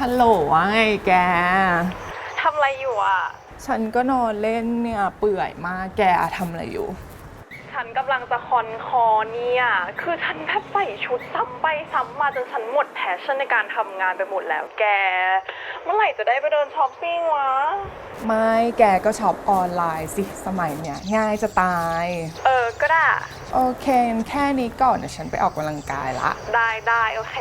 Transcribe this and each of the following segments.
ฮัลโหลว่าไงแก ทำอะไรอยู่อะ ฉันก็นอนเล่นเนี่ยเปื่อยมากแกทำอะไรอยู่ ฉันกำลังจะคอนคอเนี่ย คือฉันแทบใส่ชุดซ้ำไปซ้ำมาจนฉันหมดแพชชั่นในการทำงานไปหมดแล้วแก เมื่อไหร่จะได้ไปเดินช้อปปิ้งวะ ไม่แกก็ช็อปออนไลน์สิสมัยเนี่ยง่ายจะตาย เออ ก็ได้ โอเคงั้นแค่นี้ก่อนเดี๋ยวฉันไปออกกำลังกายละ ได้ได้โอเค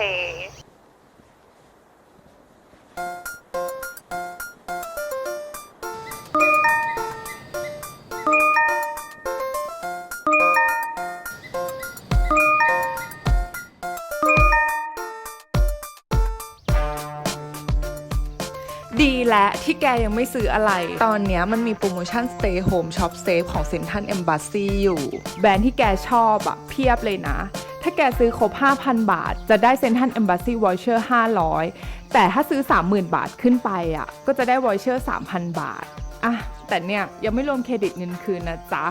ดีและที่แกยังไม่ซื้ออะไร ตอนนี้มันมีโปรโมชั่น Stay Home Shop Safe ของ Central Embassy อยู่ แบรนด์ที่แกชอบอะเพียบเลยนะ ถ้าแกซื้อครบ 5,000 บาท จะได้ Central Embassy Voucher 500 แต่ถ้าซื้อ 30,000 บาทขึ้นไปอะก็จะได้ Voucher 3,000 บาทอะแต่เนี่ยยังไม่รวมเครดิตเงินคืนนะจ๊ะ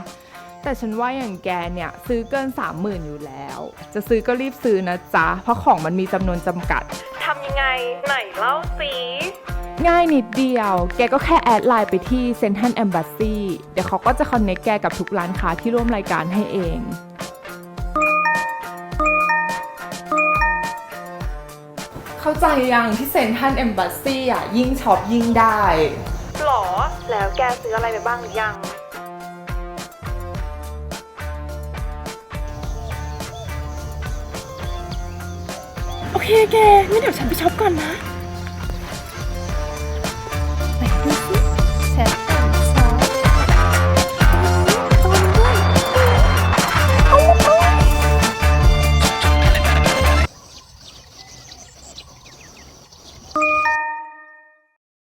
แต่ฉันว่าอย่างแกเนี่ยซื้อเกิน 30,000 อยู่แล้ว จะซื้อก็รีบซื้อนะจ๊ะ เพราะของมันมีจำนวนจำกัดทำยังไงไหนเล่าสิ ง่ายนิดเดียว แกก็แค่แอดไลน์ไปที่ Central Embassy เดี๋ยวเขาก็จะคอนเน c t แกกับทุกร้านค้าที่ร่วมรายการให้เอง เข้าใจยังที่ Central Embassy อะ ยิ่งช็อปยิ่งได้ หรอ แล้วแกซื้ออะไรไปบ้างหรือยัง โอเคแกงั้นเดี๋ยวฉันไปช็อปก่อนนะ